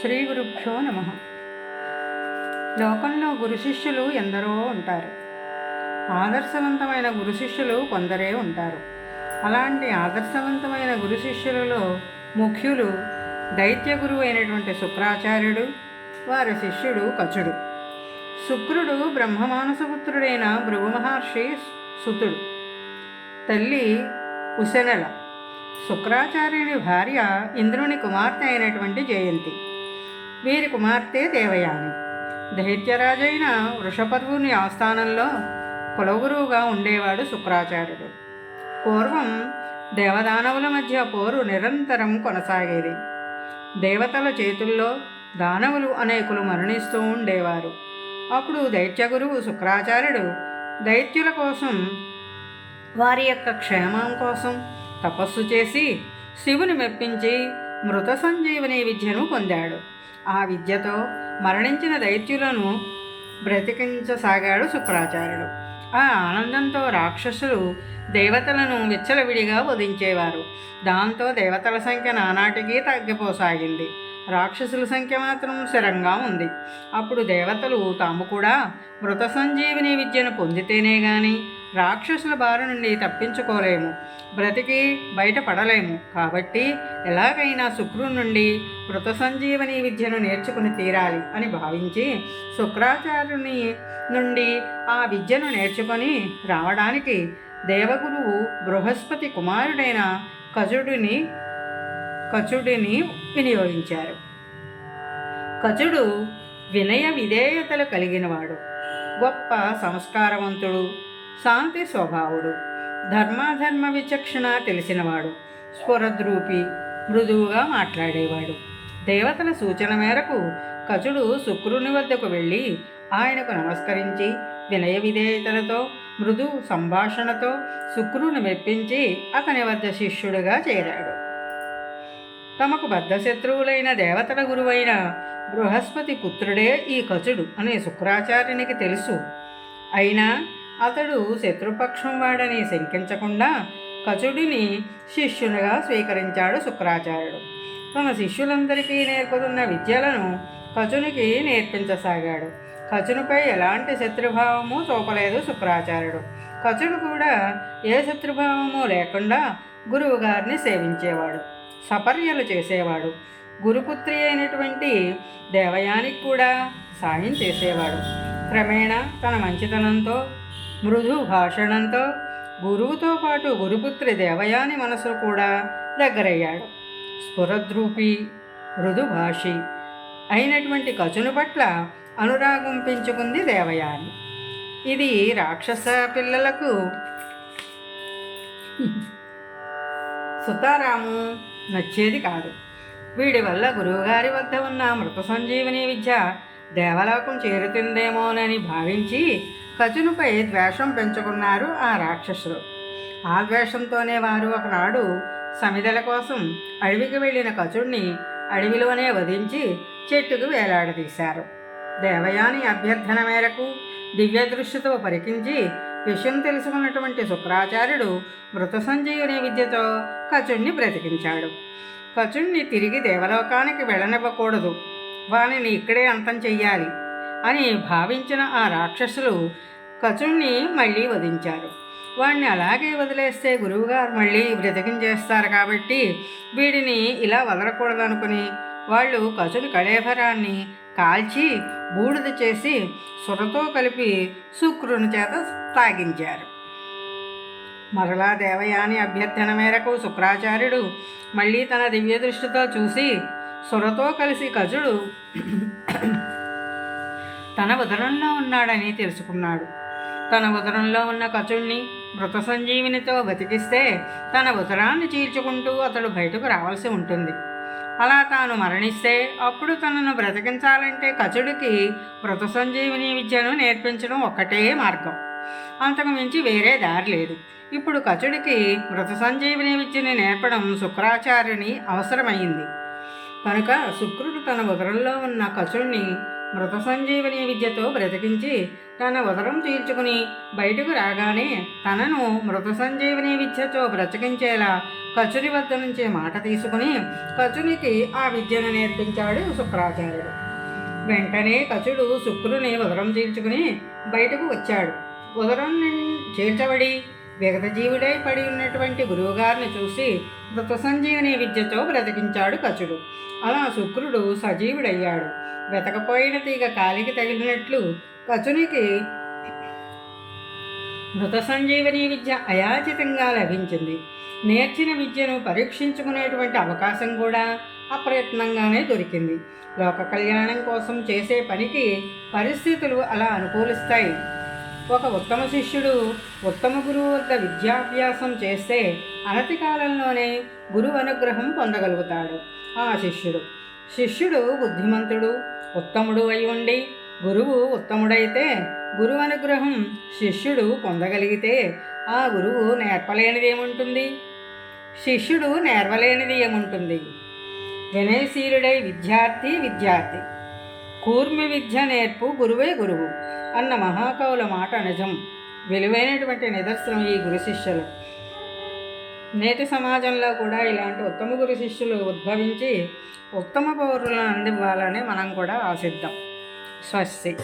శ్రీ గురుభ్యో నమ. లోకంలో గురు శిష్యులు ఎందరో ఉంటారు. ఆదర్శవంతమైన గురు శిష్యులు కొందరే ఉంటారు. అలాంటి ఆదర్శవంతమైన గురు శిష్యులలో ముఖ్యులు దైత్య గురువు అయినటువంటి శుక్రాచార్యుడు వారి శిష్యుడు కచుడు. శుక్రుడు బ్రహ్మమానసపుత్రుడైన భృగు మహర్షి సుతుడు. తల్లి ఉశనల శుక్రాచార్యుని భార్య ఇంద్రుని కుమార్తె అయినటువంటి జయంతి. వీరి కుమార్తె దేవయాని. దైత్యరాజైన వృషపర్వుని ఆస్థానంలో కులగురువుగా ఉండేవాడు శుక్రాచార్యుడు. పూర్వం దేవదానవుల మధ్య పోరు నిరంతరం కొనసాగేది. దేవతల చేతుల్లో దానవులు అనేకులు మరణిస్తూ ఉండేవారు. అప్పుడు దైత్యగురువు శుక్రాచార్యుడు దైత్యుల కోసం వారి యొక్క క్షేమం కోసం తపస్సు చేసి శివుని మెప్పించి మృత సంజీవని విద్యను పొందాడు. ఆ విద్యతో మరణించిన దైత్యులను బ్రతికించసాగాడు శుక్రాచార్యుడు. ఆ ఆనందంతో రాక్షసులు దేవతలను విచ్చలవిడిగా వధించేవారు. దాంతో దేవతల సంఖ్య నానాటికి తగ్గిపోసాగింది. రాక్షసుల సంఖ్య మాత్రం స్థిరంగా ఉంది. అప్పుడు దేవతలు తాము కూడా మృత సంజీవిని విద్యను పొందితేనే కానీ రాక్షసుల బారి నుండి తప్పించుకోలేము బ్రతికి బయటపడలేము. కాబట్టి ఎలాగైనా శుక్రుడి నుండి మృత సంజీవని విద్యను నేర్చుకుని తీరాలి అని భావించి శుక్రాచార్యుని నుండి ఆ విద్యను నేర్చుకొని రావడానికి దేవగురువు బృహస్పతి కుమారుడైన కజుడిని కచుడిని వినియోగించారు. కచుడు వినయ విధేయతలు కలిగినవాడు గొప్ప సంస్కారవంతుడు శాంతి స్వభావుడు. ధర్మాధర్మ విచక్షణ తెలిసినవాడు. స్వరద్రూపి మృదువుగా మాట్లాడేవాడు. దేవతల సూచన మేరకు కచుడు శుక్రుని వద్దకు వెళ్ళి ఆయనకు నమస్కరించి వినయ విధేయతలతో మృదు సంభాషణతో శుక్రుని మెప్పించి అతని వద్ద శిష్యుడిగా చేరాడు. తమకు బద్ధశత్రువులైన దేవతల గురువైన బృహస్పతి పుత్రుడే ఈ కచుడు అనే శుక్రాచార్యునికి తెలుసు. అయినా అతడు శత్రుపక్షం వాడని శంకించకుండా కచుడిని శిష్యునిగా స్వీకరించాడు శుక్రాచార్యుడు. తన శిష్యులందరికీ నేర్పుతున్న విద్యలను కచునికి నేర్పించసాగాడు. కచునిపై ఎలాంటి శత్రుభావము చూపలేదు శుక్రాచార్యుడు. కచుడు కూడా ఏ శత్రుభావము లేకుండా గురువుగారిని సేవించేవాడు. సపర్యలు చేసేవాడు. గురుపుత్రి అయినటువంటి దేవయానికి కూడా సాయం చేసేవాడు. క్రమేణా తన మంచితనంతో మృదు భాషణంతో గురువుతో పాటు గురుపుత్రి దేవయాని మనసు కూడా దగ్గరయ్యాడు. స్ఫురద్రూపి మృదు భాషి అయినటువంటి కచును పట్ల అనురాగం పెంచుకుంది దేవయాని. ఇది రాక్షస పిల్లలకు సుతారాము నచ్చేది కాదు. వీడి వల్ల గురువుగారి వద్ద ఉన్న మృత సంజీవని విద్య దేవలోకం చేరుతుందేమోనని భావించి కచునుపై ద్వేషం పెంచుకున్నారు ఆ రాక్షసులు. ఆ ద్వేషంతోనే వారు ఒకనాడు సమిదల కోసం అడవికి వెళ్ళిన కచుడిని అడవిలోనే వధించి చెట్టుకు వేలాడదీశారు. దేవయాని అభ్యర్థన మేరకు దివ్యదృష్టితో పరికించి విషయం తెలుసుకున్నటువంటి శుక్రాచార్యుడు మృత సంజీవని విద్యతో కచుణ్ణి బ్రతికించాడు. కచుణ్ణి తిరిగి దేవలోకానికి వెళ్ళనివ్వకూడదు. వానిని ఇక్కడే అంతం చెయ్యాలి. అని భావించిన ఆ రాక్షసులు కచుణ్ణి మళ్ళీ వధించారు. వాణ్ణి అలాగే వదిలేస్తే గురువుగారు మళ్ళీ బ్రతికించేస్తారు కాబట్టి వీడిని ఇలా వదలకూడదనుకుని వాళ్ళు కచుని కళేభరాన్ని కాల్చి బూడిద చేసి సురతో కలిపి శుక్రుని చేత తాగించారు. మరలా దేవయాని అభ్యర్థన మేరకు శుక్రాచార్యుడు మళ్ళీ తన దివ్య దృష్టితో చూసి సురతో కలిసి కజుడు తన ఉదరంలో ఉన్నాడని తెలుసుకున్నాడు. తన ఉదరంలో ఉన్న కచుడిని మృత సంజీవినితో బతికిస్తే తన ఉదరాన్ని చీల్చుకుంటూ అతడు బయటకు రావాల్సి ఉంటుంది. అలా తాను మరణిస్తే అప్పుడు తనను బ్రతికించాలంటే కచుడికి మృత సంజీవిని విద్యను నేర్పించడం ఒక్కటే మార్గం. అంతకు మించి వేరే దారి లేదు. ఇప్పుడు కచుడికి మృత సంజీవిని విద్యని నేర్పడం శుక్రాచార్యుని అవసరమైంది. కనుక శుక్రుడు తన ఉదరంలో ఉన్న కచుడిని మృత సంజీవని విద్యతో బ్రతికించి తన ఉదరం తీర్చుకుని బయటకు రాగానే తనను మృత సంజీవని విద్యతో బ్రతికించేలా కచుని వద్ద నుంచి మాట తీసుకుని కచునికి ఆ విద్యను నేర్పించాడు శుక్రాచార్యుడు. వెంటనే కచుడు శుక్రుని ఉదరం తీర్చుకుని బయటకు వచ్చాడు. ఉదరం చేర్చబడి చీల్చబడి విగతజీవుడై పడి ఉన్నటువంటి గురువుగారిని చూసి మృత సంజీవని విద్యతో బ్రతికించాడు కచుడు. అలా శుక్రుడు సజీవుడయ్యాడు. వెతకపోయిన తీగ కాలికి తగిలినట్లు కచునికి మృత సంజీవని విద్య అయాచితంగా లభించింది. నేర్చిన విద్యను పరీక్షించుకునేటువంటి అవకాశం కూడా అప్రయత్నంగానే దొరికింది. లోక కళ్యాణం కోసం చేసే పనికి పరిస్థితులు అలా అనుకూలిస్తాయి. ఒక ఉత్తమ శిష్యుడు ఉత్తమ గురువు వద్ద విద్యాభ్యాసం చేస్తే అనతి కాలంలోనే గురువు అనుగ్రహం పొందగలుగుతాడు. ఆ శిష్యుడు శిష్యుడు బుద్ధిమంతుడు ఉత్తముడు అయి ఉండి గురువు ఉత్తముడైతే గురువు అనుగ్రహం శిష్యుడు పొందగలిగితే ఆ గురువు నేర్పలేనిది ఏముంటుంది శిష్యుడు నేర్వలేనిది ఏముంటుంది వినయశీలుడై విద్యార్థి విద్యార్థి. కూర్మి విద్య నేర్పు గురువే గురువు అన్న మహాకవుల మాట నిజం. విలువైనటువంటి నిదర్శనం ఈ గురు శిష్యులు నేటి సమాజంలో కూడా ఇలాంటి ఉత్తమ గురు శిష్యులు ఉద్భవించి ఉత్తమ పౌరులను అందివ్వాలని మనం కూడా ఆశిద్దాం. స్వస్తి.